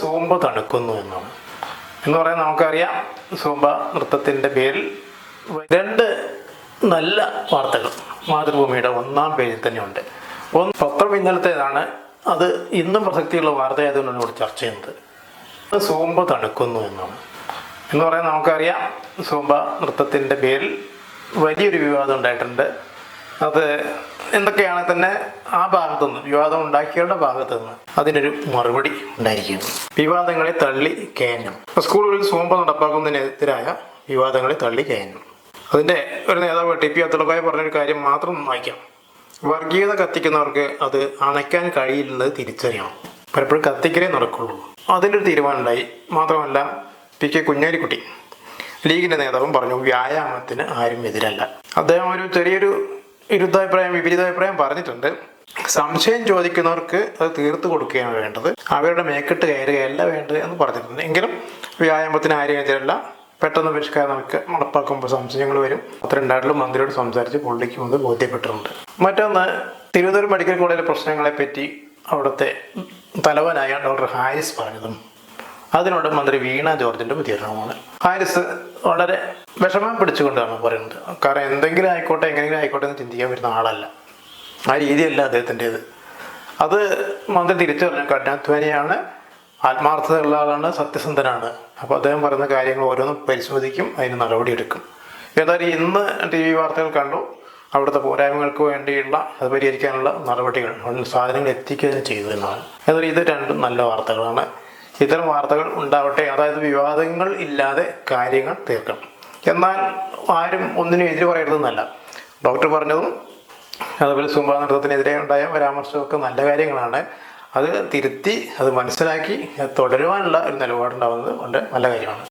സൂമ്പ തണുക്കുന്നു എന്നാണ്. എന്ന് പറയാൻ നമുക്കറിയാം സൂമ്പ നൃത്തത്തിന്റെ പേരിൽ രണ്ട് നല്ല വാർത്തകൾ മാതൃഭൂമിയുടെ ഒന്നാം പേജിൽ തന്നെയുണ്ട്. ഒന്ന് പത്രം ഇന്നലത്തേതാണ്. അത് ഇന്നും പ്രസക്തിയുള്ള വാർത്തയായതുകൊണ്ടാണ് ഇവിടെ ചർച്ച ചെയ്യുന്നത്. സൂമ്പ തണുക്കുന്നു എന്നാണ്. എന്ന് പറയാൻ നമുക്കറിയാം സൂമ്പ നൃത്തത്തിന്റെ പേരിൽ വലിയൊരു വിവാദം ഉണ്ടായിട്ടുണ്ട്. അത് എന്തൊക്കെയാണ് തന്നെ ആ ഭാഗത്തുനിന്ന് വിവാദം ഉണ്ടാക്കിയവരുടെ ഭാഗത്തുനിന്ന് അതിനൊരു മറുപടി ഉണ്ടായിരിക്കും വിവാദങ്ങളെ തള്ളി കയറ്റം സ്കൂളുകളിൽ സോമ്പ നടപ്പാക്കുന്നതിനെതിരായ വിവാദങ്ങളെ തള്ളി കയറ്റം അതിന്റെ ഒരു നേതാവ് ടി പി അത്തുളബായി പറഞ്ഞൊരു കാര്യം മാത്രം വായിക്കാം. വർഗീയത കത്തിക്കുന്നവർക്ക് അത് അണയ്ക്കാൻ കഴിയില്ലെന്നത് തിരിച്ചറിയണം. പലപ്പോഴും കത്തിക്കലേ നടക്കുള്ളൂ. അതിലൊരു തീരുമാനമുണ്ടായി. മാത്രമല്ല പി കെ കുഞ്ഞാലിക്കുട്ടി ലീഗിന്റെ നേതാവും പറഞ്ഞു വ്യായാമത്തിന് ആരും എതിരല്ല. അദ്ദേഹം ഒരു ചെറിയൊരു വിരുദ്ധാഭിപ്രായം വിപരീതാഭിപ്രായം പറഞ്ഞിട്ടുണ്ട്. സംശയം ചോദിക്കുന്നവർക്ക് അത് തീർത്തു കൊടുക്കുകയാണ് വേണ്ടത്. അവരുടെ മേക്കിട്ട് കയറുകയല്ല വേണ്ടത് എന്ന് പറഞ്ഞിട്ടുണ്ട്. എങ്കിലും വ്യായാമത്തിന് ആരും എതിരല്ല പെട്ടെന്ന് പരിഷ്കാരം നമുക്ക് നടപ്പാക്കുമ്പോൾ സംശയങ്ങൾ വരും. പത്രണ്ടാട്ടിലും മന്ത്രിയോട് സംസാരിച്ച് പുള്ളിക്ക് മുമ്പ് ബോധ്യപ്പെട്ടിട്ടുണ്ട്. മറ്റൊന്ന് തിരുവനന്തപുരം മെഡിക്കൽ കോളേജിലെ പ്രശ്നങ്ങളെപ്പറ്റി അവിടുത്തെ തലവനായ ഡോക്ടർ ഹാരിസ് പറഞ്ഞതും അതിനോട് മന്ത്രി വീണ ജോർജിന്റെ പ്രതികരണമാണ് ഹാരിസ് വളരെ വിഷമം പിടിച്ചുകൊണ്ടാണ് പറയുന്നത്. കാരണം എന്തെങ്കിലും ആയിക്കോട്ടെ എങ്ങനെയെങ്കിലും ആയിക്കോട്ടെ എന്ന് ചിന്തിക്കാൻ വരുന്ന ആളല്ല. ആ രീതിയല്ല അദ്ദേഹത്തിന്റെത്. അത് മന്ത്രി തിരിച്ചു പറഞ്ഞു കഠിനാധ്വാനിയാണ് ആത്മാർത്ഥതയുള്ള ആളാണ് സത്യസന്ധനാണ്. അപ്പോൾ അദ്ദേഹം പറയുന്ന കാര്യങ്ങൾ ഓരോന്നും പരിശോധിക്കും അതിന് നടപടിയെടുക്കും. ഏതായാലും ഇന്ന് ടി വി വാർത്തകൾ കണ്ടു. അവിടുത്തെ പോരായ്മകൾക്ക് വേണ്ടിയുള്ള അത് പരിഹരിക്കാനുള്ള നടപടികൾ സാധനങ്ങൾ എത്തിക്കുകയും ചെയ്തു എന്നാണ്. ഏതായാലും ഇത് രണ്ടും നല്ല വാർത്തകളാണ്. ഇത്തരം വാർത്തകൾ ഉണ്ടാവട്ടെ. അതായത് വിവാദങ്ങൾ ഇല്ലാതെ കാര്യങ്ങൾ തീർക്കണം. എന്നാൽ ആരും ഒന്നിനും എതിര് പറയരുതെന്നല്ല. ഡോക്ടർ പറഞ്ഞതും അതുപോലെ സുംബ നൃത്തത്തിനെതിരെ ഉണ്ടായ പരാമർശമൊക്കെ നല്ല കാര്യങ്ങളാണ്. അത് തിരുത്തി അത് മനസ്സിലാക്കി തുടരുവാനുള്ള ഒരു നിലപാടുണ്ടാവുന്നത് കൊണ്ട് നല്ല കാര്യമാണ്.